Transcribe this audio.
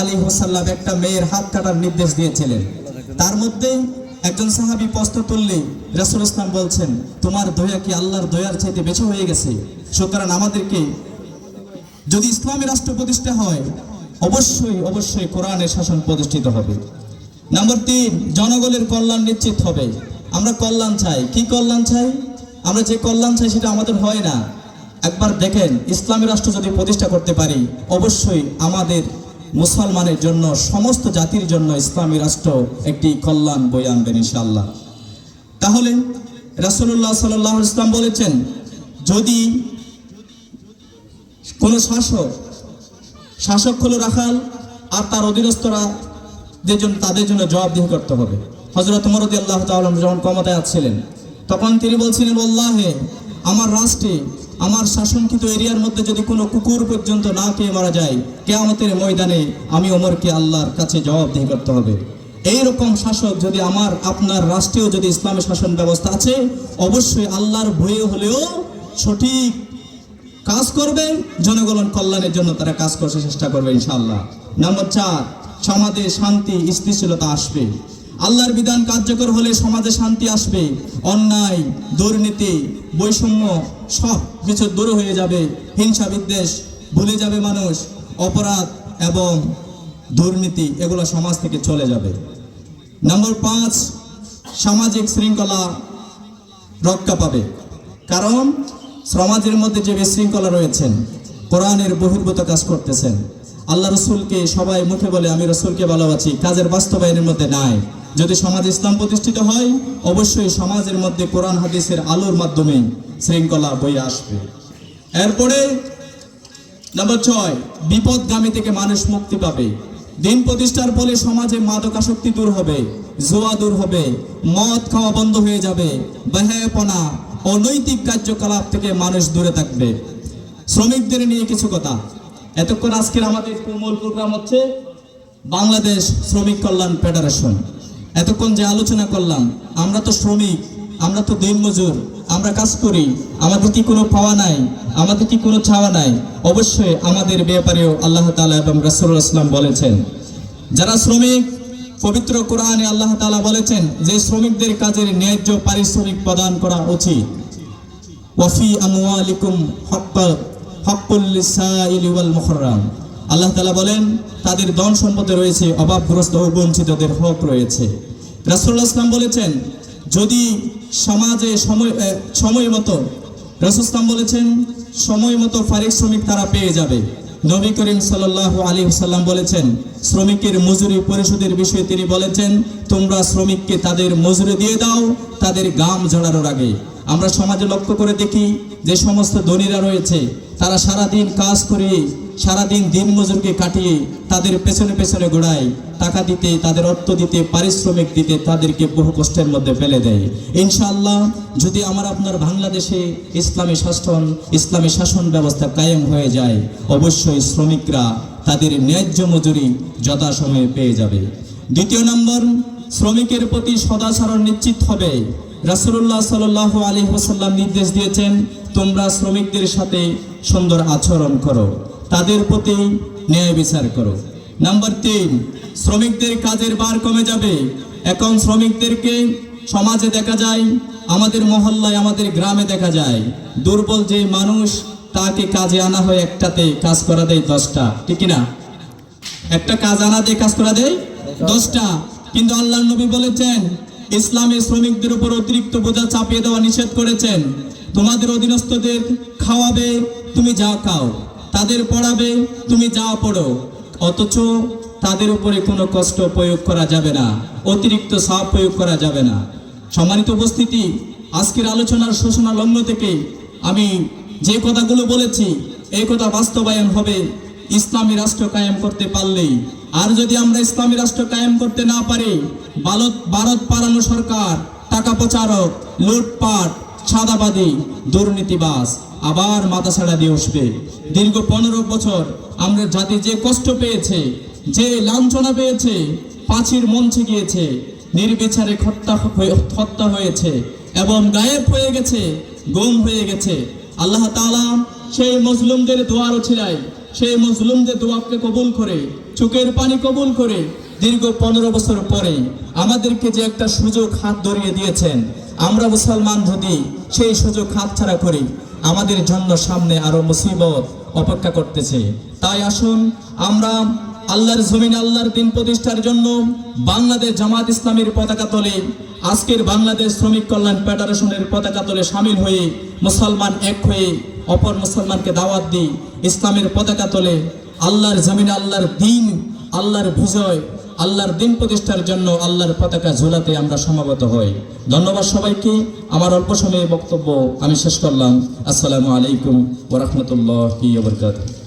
আলী হোসাল্লাম একটা মেয়ের হাত কাটার নির্দেশ দিয়েছিলেন। তার মধ্যে একজন সাহাবী প্রস্ত তুললে রাসুল ইসলাম বলছেন, তোমার দয়া কি আল্লাহর দয়ার চাইতে বেশি হয়ে গেছে? সুতরাং আমাদেরকে যদি ইসলামী রাষ্ট্র প্রতিষ্ঠা হয়, অবশ্যই অবশ্যই কোরআনের শাসন প্রতিষ্ঠিত হবে। নাম্বার তিন, জনগণের কল্যাণ নিশ্চিত হবে। আমরা কল্যাণ চাই। কি কল্যাণ চাই? আমরা যে কল্যাণ চাই সেটা আমাদের হয় না। একবার দেখেন, ইসলামী রাষ্ট্র যদি প্রতিষ্ঠা করতে পারি, অবশ্যই আমাদের মুসলমানের জন্য, সমস্ত জাতির জন্য ইসলামী রাষ্ট্র একটি কল্যাণ বই আনবেন ইনশাল্লাহ তাহলে রাসূলুল্লাহ সাল্লাহ ইসলাম বলেছেন, যদি কোনো শাসক শাসক হলো রাখাল আর তার অধীনস্থরা যে জন্য, তাদের জন্য জবাবদিহি করতে হবে। হজরত মরদি আল্লাহ তাআলা যখন ক্ষমতায় আছিলেন, তখন তিনি বলছিলেন আল্লাহে আমার রাষ্ট্রে, আমার শাসনকৃত এরিয়ার মধ্যে যদি কোনো কুকুর পর্যন্ত না খেয়ে মারা যায়, কেয়ামতের ময়দানে আমি ওমরকে আল্লাহর কাছে জবাবদিহি করতে হবে। এই রকম শাসক যদি আমার, আপনার রাষ্ট্রেও যদি ইসলামী শাসন ব্যবস্থা আছে, অবশ্যই আল্লাহর ভয়ে হলেও সঠিক কাজ করবে জনগণ কল্যাণের জন্য তারা কাজ করতে চেষ্টা করবে ইনশাআল্লাহ। নাম্বার চার, সমাজে শান্তি, স্থিতিশীলতা আসবে। আল্লাহর বিধান কার্যকর হলে সমাজে শান্তি আসবে, অন্যায়, দুর্নীতি, বৈষম্য সব কিছু দূর হয়ে যাবে, হিংসা বিদ্বেষ, ভুলে যাবে মানুষ, অপরাধ এবং দুর্নীতি এগুলো সমাজ থেকে চলে যাবে। নম্বর পাঁচ, সামাজিক শৃঙ্খলা রক্ষা পাবে। কারণ সমাজের মধ্যে যে বিশৃঙ্খলা রয়েছেন, কোরআনের বহির্ভূত কাজ করতেছেন, আল্লাহ রসুলকে সবাই মুখে বলে, আমি রসুলকে ভালোবাসি। কাজের বাস্তবায়নের মধ্যে নাই। যদি সমাজ ইসলাম প্রতিষ্ঠিত হয়, অবশ্যই সমাজের মধ্যে কোরআন, হাদিসের আলোর মাধ্যমে শৃঙ্খলা বয়ে আসবে। এরপরে, নম্বর ছয়, বিপদগামী থেকে মানুষ মুক্তি পাবে। দিন প্রতিষ্ঠার ফলে সমাজে মাদকাসক্তি দূর হবে, জোয়া দূর হবে, মদ খাওয়া বন্ধ হয়ে যাবে, বেহায়াপনা, অনৈতিক কার্যকলাপ থেকে মানুষ দূরে থাকবে। শ্রমিকদের নিয়ে কিছু কথা। এতক্ষণ আজকের আমাদের মূল প্রোগ্রাম হচ্ছে বাংলাদেশ শ্রমিক কল্যাণ ফেডারেশন। এতক্ষণ যে আলোচনা করলাম, আমরা তো শ্রমিক, আমরা তো দিনমজুর, আমরা কাজ করি, আমাদের কি কোনো পাওয়া নাই, আমাদের কি কোনো ছাওয়া নাই? অবশ্যই আমাদের ব্যাপারেও আল্লাহ তালা এবং রাসুল ইসলাম বলেছেন। যারা শ্রমিক, পবিত্র কোরআনে আল্লাহ তালা বলেছেন যে শ্রমিকদের কাজের ন্যায্য পারিশ্রমিক প্রদান করা উচিত। ওয়াফি আমওয়ালিকুম হক্কা, হক্কুল লিসাইলি ওয়াল মুহররাম। আল্লাহ তাআলা বলেন, তাদের ধন সম্পদে রয়েছে অভাবগ্রস্ত ও বঞ্চিতদের হক রয়েছে। রাসূলুল্লাহ ইসলাম বলেছেন, যদি সমাজে সময় সময় মতো রাসূল ইসলাম বলেছেন, সময় মতো পারিশ্রমিক তারা পেয়ে যাবে। নবী করিম সাল্লাল্লাহু আলাইহি ওয়াসাল্লাম বলেছেন, শ্রমিকের মজুরি পরিশোধের বিষয়ে তিনি বলেছেন, তোমরা শ্রমিককে তাদের মজুরি দিয়ে দাও, তাদের গাম ঝাড়ানোর আগে। আমরা সমাজে লক্ষ্য করে দেখি, যে সমস্ত ধনীরা রয়েছে, তারা সারাদিন কাজ করে সারাদিন দিন মজুরকে কাটিয়ে তাদের পেছনে পেছনে ঘোড়ায় টাকা দিতে, তাদের অর্থ দিতে, পারিশ্রমিক দিতে তাদেরকে বহু কষ্টের মধ্যে ফেলে দেয়। ইনশাআল্লাহ, যদি আমার আপনার বাংলাদেশে ইসলামী শাসন ইসলামী শাসন ব্যবস্থা কায়েম হয়ে যায়, অবশ্যই শ্রমিকরা তাদের ন্যায্য মজুরি যথাসময়ে পেয়ে যাবে। দ্বিতীয় নম্বর, শ্রমিকের প্রতি সদাচরণ নিশ্চিত হবে। রাসূলুল্লাহ সাল্লাল্লাহু আলী হোসাল্লাম নির্দেশ দিয়েছেন, তোমরা শ্রমিকদের সাথে সুন্দর আচরণ করো। তাদের প্রতি ন্যায় বিচার করো। নাম্বার তিন, শ্রমিকদের কাজের বার কমে যাবে। এখন শ্রমিকদেরকে সমাজে দেখা যায়, আমাদের মহল্লায়, আমাদের গ্রামে দেখা যায়, দুর্বল যে মানুষ, তাকে কাজে আনা হয় একটাতে কাজ করা দেয় দশটা। ঠিক না একটা কাজ আনা দিয়ে, কাজ করা দেয় দশটা। কিন্তু আল্লাহ নবী বলেছেন, ইসলামে শ্রমিকদের উপর অতিরিক্ত বোঝা চাপিয়ে দেওয়া নিষেধ করেছেন। তোমাদের অধীনস্থদের খাওয়াবে, তুমি যা খাও। তাদের পড়াবে, তুমি যা পড়ো। অথচ তাদের উপরে কোনো কষ্ট প্রয়োগ করা যাবে না, অতিরিক্ত সাপ প্রয়োগ করা যাবে না। সম্মানিত উপস্থিতি, আজকের আলোচনার সূচনা লগ্ন থেকে আমি যে কথাগুলো বলেছি, এই কথা বাস্তবায়ন হবে ইসলামী রাষ্ট্র কায়েম করতে পারলেই। আর যদি আমরা ইসলামী রাষ্ট্র কায়েম করতে না পারি, ভারত ভারত পালানো সরকার, টাকা প্রচারক, লুটপাট সাদাবাদী দুর্নীতিবাজ আবার মাথা ছাড়া দিয়ে উঠবে দীর্ঘ পনেরো বছর আমরা জাতি যে কষ্ট পেয়েছে, যে লাঞ্ছনা পেয়েছে পাঁচির মঞ্চে গিয়েছে নির্বিচারে হত্যা হত্যা হয়েছে এবং গায়েব হয়ে গেছে, গুম হয়ে গেছে। আল্লাহ তাআলা সেই মজলুমদের দোয়ারও ছিলাই সেই মুসলিমদের দোয়াকে কবুল করে, চোখের পানি কবুল করে দীর্ঘ পনেরো বছর পরে আমাদেরকে যে একটা সুযোগ হাত ধরিয়ে দিয়েছেন আমরা মুসলমান যদি সেই সুযোগ হাতছাড়া করি, আমাদের জন্য সামনে আরও মুসিবত অপেক্ষা করতেছে। তাই আসুন, আমরা আল্লাহর জমিন, আল্লাহর দিন প্রতিষ্ঠার জন্য বাংলাদেশ জামাত ইসলামের পতাকা তলে, আজকের বাংলাদেশ শ্রমিক কল্যাণ ফেডারেশনের পতাকা তলে সামিল হয়ে, মুসলমান এক হয়ে অপর মুসলমানকে দাওয়াত দিই। ইসলামের পতাকা তলে আল্লাহর জমিন, আল্লাহর দিন, আল্লাহর বিজয় আল্লাহর দিন প্রতিষ্ঠার জন্য আল্লাহর পতাকা ঝুলাতে আমরা সমাগত হই। ধন্যবাদ সবাইকে। আমার অল্প সময়ে বক্তব্য আমি শেষ করলাম। আসসালামু আলাইকুম ওরহমতুল্লাহ বরকাত